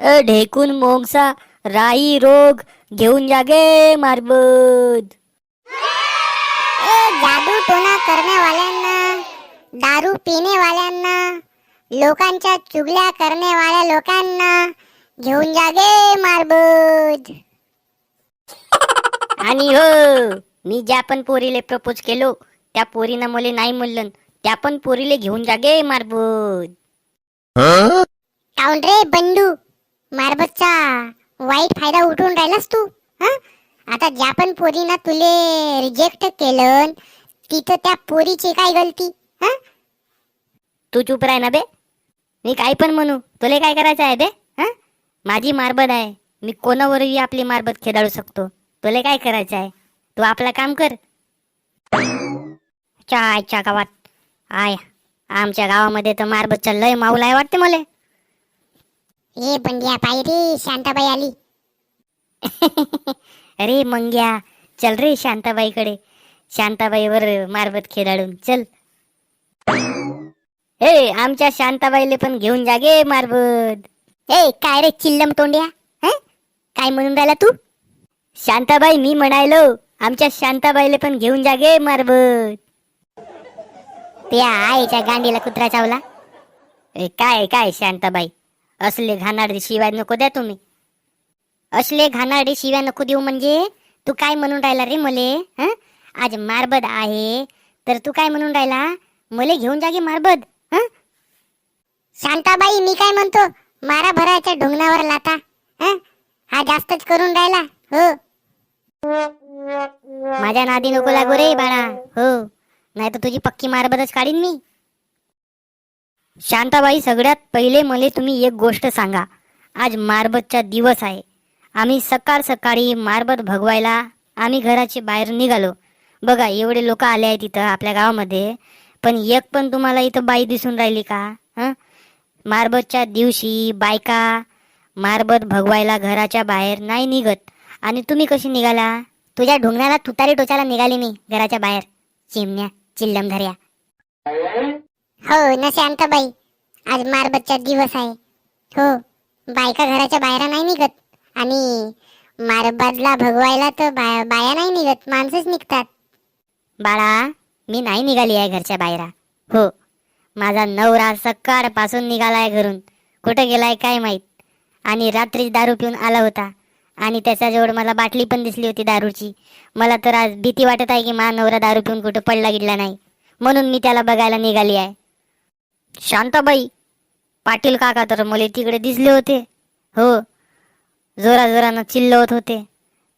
अ ढेकून मोंगसा राई रोग घेऊन जागे मारबत. ए जादू टोना करण्यावाल्यांना दारू पिणेवाल्यांना लोकांच्या चुगल्या करण्यावाल्या लोकांना घेऊन जागे मारबत. आणि हो मी ज्या पण पोरीले प्रपोज केलो त्या पोरीनं मला नाही म्हणलं त्या पण पोरीले घेऊन जागे मारबत. काऊन रे बंडू? मारबतचा वाईट फायदा उठून राहिलास तू हा? आता ज्या पण पोरीनं तुले रिजेक्ट केलं तिथं त्या पोरीची काय गलती हं? तू चुप राह ना बे. मी काय पण म्हणू तुला काय करायचं आहे बे हा? माझी मारबत आहे. मी कोणावरही आपली मारबत खेदाळू शकतो. तुला काय करायचं आहे? तू आपलं काम कर. चायच्या गावात. आय आमच्या गावामध्ये तर मारबतचा लय माऊल आहे वाटते मला. ए बंड्या पाय रे शांताबाई आली. अरे मंग्या चल रे शांताबाईकडे. शांताबाईवर मारबत खेळाडून चल. ए आमच्या शांताबाईले पण घेऊन जागे मारबत. ए काय रे चिल्लम तोंड्या? हं? काय म्हणून राहिला तू? शांताबाई मी म्हणायलो आमच्या शांताबाईले पण घेऊन जागे मारबत. त्या आईच्या गांडीला कुत्रा चावला. ए काय काय शांताबाई? असले घाणारडे शिवाय नको द्या तुम्ही. असले घाणारडे शिव्या नको देऊ म्हणजे? तू काय म्हणून राहिला रे मले हं? आज मारबत आहे तर तू काय म्हणून राहिला? मले घेऊन जागे मारबत हं? शांताबाई मी काय म्हणतो? मारा भराच्या ढुंगणावर लाता हं? हा जास्तच करून राहिला हो. माझ्या नादी नको लागू रे बाळा हो. नाही तर तुझी पक्की मारबतच काढीन मी. शांताबाई सगळ्यात पहिले मले तुम्ही एक गोष्ट सांगा. आज मारबतचा दिवस आहे. आम्ही सकाळ सकाळी मारबत भगवायला आम्ही घराचे बाहेर निघालो. बघा एवढे लोक आले आहेत इथं आपल्या गावामध्ये. पण एक पण तुम्हाला इथं बाई दिसून राहिली का? हं? मारबतच्या दिवशी बायका मारबत भगवायला घराच्या बाहेर नाही निघत. आणि तुम्ही कशी निघाला? तुझ्या ढुंगणाला तुतारी टोचायला निघाली मी घराच्या बाहेर. चिमण्या चिल्लम धर्या. हो ना शांताबाई. आज मारबतचा दिवस आहे. हो बायका घराच्या बाहेर नाही निघत. आणि मारबाजला भगवायला तर बा- बाया नाही निघत माणसंच निघतात. बाळा मी नाही निघाली आहे घरच्या बाहेर. हो माझा नवरा सकाळपासून निघालाय घरून. कुठं गेलाय काय माहीत? आणि रात्रीच दारू पिऊन आला होता. आणि त्याच्याजवळ मला बाटली पण दिसली होती दारूची. मला तर आज भीती वाटत आहे की मा नवरा दारू पिऊन कुठं पडला गिडला नाही. म्हणून मी त्याला बघायला निघाली आहे. शांताबाई पाटील काका तर मला तिकडे दिसले होते. हो जोरा जोरानं चिल्लवत होते.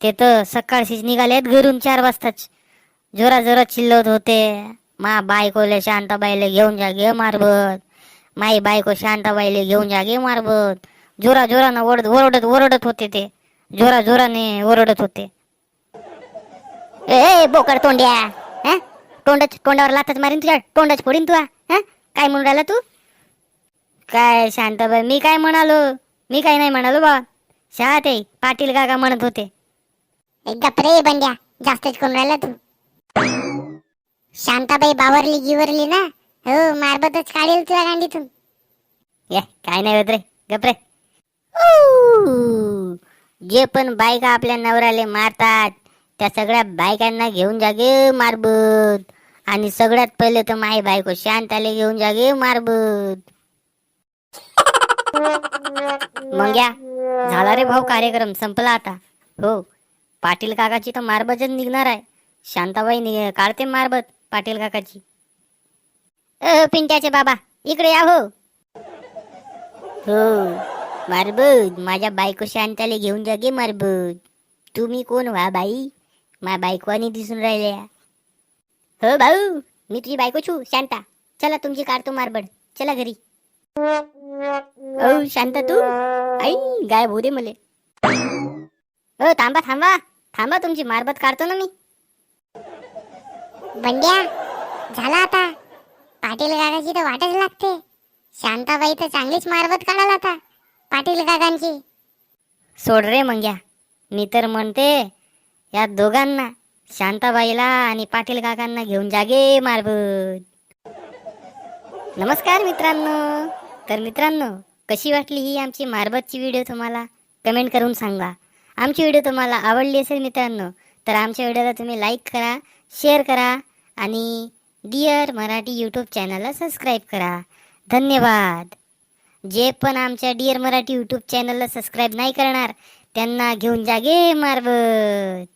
ते तर सकाळशीच निघाले आहेत घरून चार वाजताच. जोरा जोरात चिल्लवत होते. मा बायकोले शांताबाईला घेऊन जा गे मारबत. माई बायको शांताबाईला घेऊन जा गे मारबत. जोरा जोरानं ओरडत ओरडत ओरडत होते ते. जोरा जोराने ओरडत होते. ए बोकड तोंड्या हं? तोंडच तोंडावर लातच मारीन तुझ्या तोंडच फोडीन तुला काय म्हणून राहिला तू? काय शांताबाई मी काय म्हणालो? मी काय नाही म्हणालो बा. शाळेत आहे पाटील काका म्हणत होते. एकदा प्रे बंड्या जास्तच करून राहिला तू. शांताबाई बावरली गिवरली ना? हो मारबतच काढेल तुला गांडीतून. ये काय नाही होत रे गप रे. ऊ, जे पण बायका आपल्या नवऱ्याले मारतात त्या सगळ्या बायकांना घेऊन जागे मारबत. आणि सगळ्यात पहिले तर माई बायको शांताले घेऊन जा गे मारबत. मग या. झाला रे भाऊ कार्यक्रम संपला आता. हो. पाटील काकाची तर मारबतच निघणार आहे. शांताबाई नि काढते मारबत पाटील काकाची. अ हो, पिंट्याचे बाबा इकडे या हो. हो. मारबत माझ्या बायको शांताले घेऊन जा गे मारबत. तुम्ही कोण व्हा बाई? मा बायकोनी दिसून राहिल्या. हो भाऊ मी तुझी बायको छू शांता. चला तुमची काढतो मारबड. चला घरी. औ शांता तू? आई गायब होऊ दे मले. हो थांबा थांबा. थांबा तुमची मारबत काढतो ना मी. बंड्या झाला आता. पाटील काकाची तर वाटच लागते. शांताबाई तर चांगलीच मारबत काढाल आता पाटील काकांची सोड रे मंग्या. मी तर म्हणते या दोघांना शांताबाईला आणि पाटील काकांना घेऊन जागे मारबत. नमस्कार मित्रांनो. तर मित्रांनो कशी वाटली ही आमची मारबतची व्हिडिओ तुम्हाला? कमेंट करून सांगा. आमची व्हिडिओ तुम्हाला आवडली असेल मित्रांनो तर आमच्या व्हिडिओला तुम्ही लाईक करा शेअर करा आणि डिअर मराठी यूट्यूब चॅनलला सबस्क्राईब करा. धन्यवाद. जे पण आमच्या डिअर मराठी यूट्यूब चॅनलला सबस्क्राईब नाही करणार त्यांना घेऊन जागे मारबत.